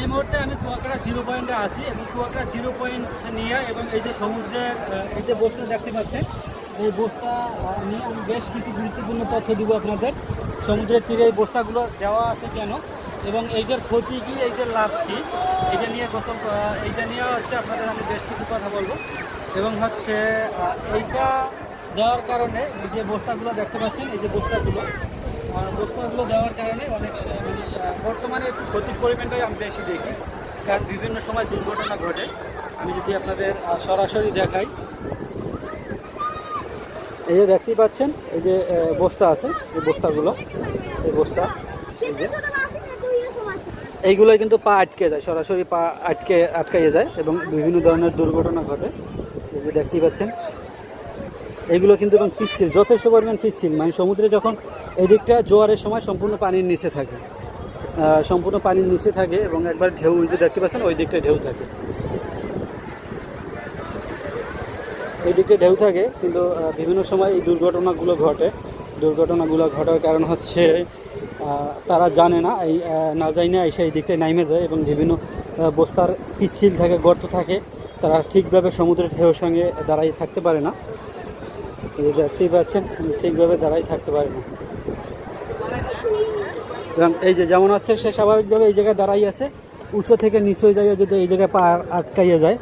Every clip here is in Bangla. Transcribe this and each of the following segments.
এই মুহূর্তে আমি কুয়াকাটা জিরো পয়েন্টে আছি এবং কুয়াকাটা জিরো পয়েন্ট নিয়ে এবং এই যে সমুদ্রের এই যে বস্তা দেখতে পাচ্ছেন, এই বস্তা নিয়ে আমি বেশ কিছু গুরুত্বপূর্ণ তথ্য দিব আপনাদের। সমুদ্রের তীরে এই বস্তাগুলো দেওয়া আছে কেন? এবং এইটার ক্ষতি কি এইটার লাভ কি, এইটা নিয়ে গোসল এইটা নিয়ে হচ্ছে আপনাদের আমি বেশ কিছু কথা বলব। এবং হচ্ছে এইটা দেওয়ার কারণে এই যে বস্তাগুলো দেখতে পাচ্ছেন, এই যে বস্তাগুলো বস্তাগুলো দেওয়ার কারণে অনেক বর্তমানে একটু ক্ষতির পরিমাণটাই আমি বেশি দেখি। কারণ বিভিন্ন সময় দুর্ঘটনা ঘটে। আমি যদি আপনাদের সরাসরি দেখাই। এই যে দেখতেই পাচ্ছেন, এই যে বস্তা আছে, এই বস্তাগুলো, এই বস্তা, এই যে। এইগুলোই কিন্তু পা আটকে যায়, সরাসরি পা আটকে, আটকাইয়ে যায় এবং বিভিন্ন ধরনের দুর্ঘটনা ঘটে। এই যে দেখতেই পাচ্ছেন। এগুলো কিন্তু এবং পিচ্ছিল, যথেষ্ট পরিমাণ পিচ্ছিল। মানে সমুদ্রে যখন এদিকটা জোয়ারের সময় সম্পূর্ণ পানির নিচে থাকে। সম্পূর্ণ পানির নিচে থাকে এবং একবার ঢেউ ওই যে দেখতে পাচ্ছেন, ওই দিকটা ঢেউ থাকে। এই দিকে ঢেউ থাকে, কিন্তু বিভিন্ন সময় এই দুর্ঘটনাগুলো ঘটে। দুর্ঘটনাগুলো ঘটার কারণ হচ্ছে তারা জানে না, এই না যাই না এসে এই দিকটায় নাইমে যায় এবং বিভিন্ন বস্তার পিচ্ছিল থাকে, গর্ত থাকে। তারা ঠিকভাবে সমুদ্রের ঢেউর সঙ্গে দাঁড়াই থাকতে পারে না। দেখতেই পাচ্ছেন, ঠিকভাবে দাঁড়াই থাকতে পারে না। এবং এই যে যেমন হচ্ছে সে স্বাভাবিকভাবে এই জায়গায় দাঁড়াই আছে। উঁচু থেকে নিচু জায়গায় যদি এই জায়গায় পা আটকাইয়ে যায়।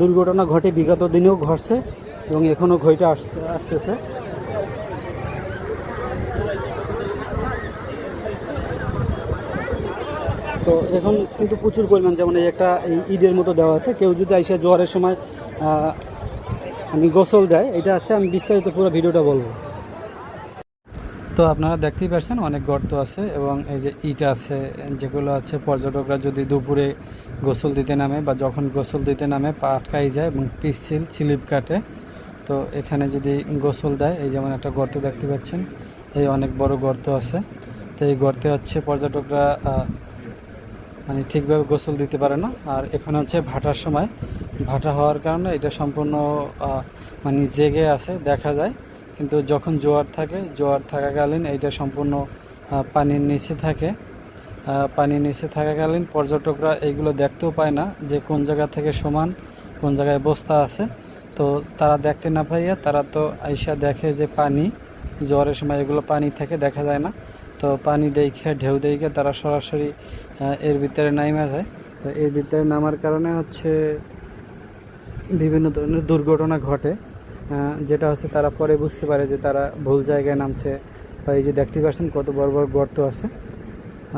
দুর্ঘটনা ঘটে, বিগত দিনেও ঘটছে এবং এখনও ঘইটা আসছে, আসতেছে। তো এখন কিন্তু প্রচুর পরিমাণ যেমন এই একটা ঈদের মতো দেওয়া আছে। কেউ যদি এসে জোয়ারের সময় আমি গোসল দেয়, এটা আছে, আমি বিস্তারিত পুরো ভিডিওটা বলব। তো আপনারা দেখতেই পাচ্ছেন অনেক গর্ত আছে এবং এই যে ইট আছে, যেগুলো আছে, পর্যটকরা যদি দুপুরে গোসল দিতে নামে বা যখন গোসল দিতে নামে, পা আটকাই যায় এবং পিচ্ছিল স্লিপ কাটে। তো এখানে যদি গোসল দেয়, এই যেমন একটা গর্ত দেখতে পাচ্ছেন, এই অনেক বড় গর্ত আছে। তো এই গর্তে হচ্ছে পর্যটকরা মানে ঠিকভাবে গোসল দিতে পারে না। আর এখানে হচ্ছে ভাটার সময়। ভাটা হওয়ার কারণে এটা সম্পূর্ণ মানে জেগে আছে, দেখা যায়। কিন্তু যখন জোয়ার থাকে, জোয়ার থাকাকালীন এইটা সম্পূর্ণ পানির নিচে থাকে। পানির নিচে থাকাকালীন পর্যটকরা এইগুলো দেখতেও পায় না যে কোন জায়গা থেকে সমান, কোন জায়গায় বস্তা আছে। তো তারা দেখতে না পাইয়া তারা তো আইসা দেখে যে পানি, জোয়ারের সময় এগুলো পানি থেকে দেখা যায় না। তো পানি দেখে ঢেউ দেখে তারা সরাসরি এর ভিতরে নাইমা যায়। তো এর ভিতরে নামার কারণে হচ্ছে বিভিন্ন ধরনের দুর্ঘটনা ঘটে। যেটা হচ্ছে তারা পরে বুঝতে পারে যে তারা ভুল জায়গায় নামছে বা এই যে দেখতে পাচ্ছেন কত বড় বড় গর্ত আছে।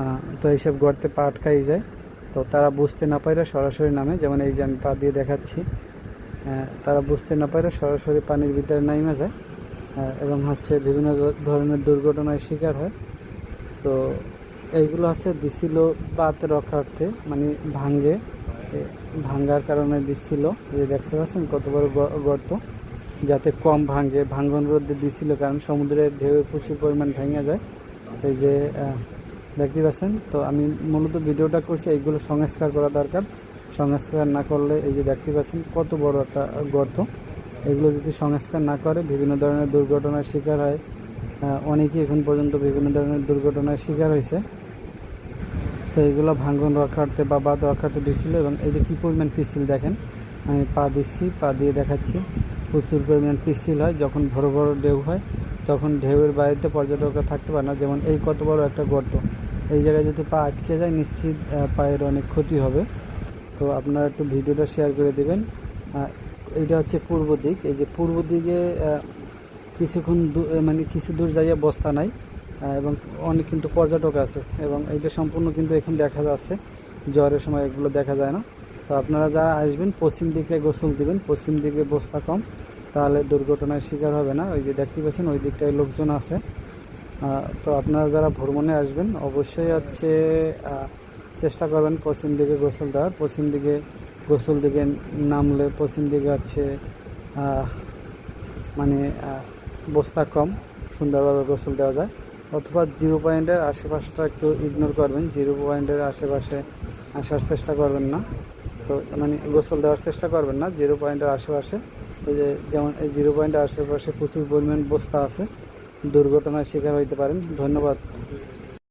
আহ, তো এইসব গর্তে পা আটকাই যায়। তো তারা বুঝতে না পারে সরাসরি নামে যেমন এই যে আমি পা দিয়ে দেখাচ্ছি। আহ, তারা বুঝতে না পারে সরাসরি পানির ভিতরে নাইমে যায়। এবং হচ্ছে বিভিন্ন ধরনের দুর্ঘটনায় শিকার হয়। তো এইগুলো হচ্ছে দিছিল বাত রক্ষার্থে মানে ভাঙ্গে ভাঙ্গার কারণে দিচ্ছিল এই যে দেখতে পাচ্ছেন কত বড় গর্ত। যাতে কম ভাঙে ভাঙ্গন রোদে দিছিল, কারণ সমুদ্রের ঢেউ প্রচুর পরিমাণ ভেঙে যায়। এই যে দেখতে পাচ্ছেন? তো আমি মূলত ভিডিওটা করছি, এইগুলো সংস্কার করা দরকার। সংস্কার না করলে, এই যে দেখতে পাচ্ছেন, কত বড় একটা গর্ত। এগুলো যদি সংস্কার না করে, বিভিন্ন ধরনের দুর্ঘটনার শিকার হয়। অনেকেই এখন পর্যন্ত বিভিন্ন ধরনের দুর্ঘটনার শিকার হয়েছে। তো এগুলো ভাঙ্গন রক্ষার্থে বা বাদ রক্ষার্থে দিচ্ছিল এবং যে কী পরিমাণ পিচ্ছিল দেখেন? আমি পা দিচ্ছি, পা দিয়ে দেখাচ্ছি। প্রচুর পরিমাণ পিচ্ছিল হয়, যখন বড় বড় ঢেউ হয়, তখন ঢেউয়ের বাইরেতে পর্যটকরা থাকতে পারে না। যেমন এই কত বড় একটা গর্ত। এই জায়গায় যদি পা আটকে যায়, নিশ্চিত পায়ের অনেক ক্ষতি হবে। তো আপনারা একটু ভিডিওটা শেয়ার করে দেবেন। এটা হচ্ছে পূর্ব দিক। এই যে পূর্ব দিকে কিছুক্ষণ মানে কিছু দূর যাইয়া বস্তা নাই এবং অনেক কিন্তু পর্যটক আছে, এবং এইটা সম্পূর্ণ কিন্তু এখন দেখা যাচ্ছে। জ্বরের সময় এগুলো দেখা যায় না। তো আপনারা যারা আসবেন, পশ্চিম দিকে গোসল দিবেন। পশ্চিম দিকে বস্তা কম। তাহলে দুর্ঘটনার শিকার হবে না। ওই যে দেখতে পাচ্ছেন, ওই দিকটায় লোকজন আছে। তো আপনারা যারা ভ্রমণে আসবেন, অবশ্যই হচ্ছে চেষ্টা করবেন পশ্চিম দিকে গোসল দেওয়ার। পশ্চিম দিকে গোসল দিকে নামলে পশ্চিম দিকে হচ্ছে মানে বস্তা কম, সুন্দরভাবে গোসল দেওয়া যায়। অথবা জিরো পয়েন্টের আশেপাশটা একটু ইগনোর করবেন। জিরো পয়েন্টের আশেপাশে আসার চেষ্টা করবেন না। তো মানে গোসল দেওয়ার চেষ্টা করবেন না। জিরো পয়েন্টের আশেপাশে তো যে যেমন এই জিরো পয়েন্ট আশেপাশে প্রচুর পরিমাণ বস্তা আছে, দুর্ঘটনার শিকার হইতে পারেন। ধন্যবাদ।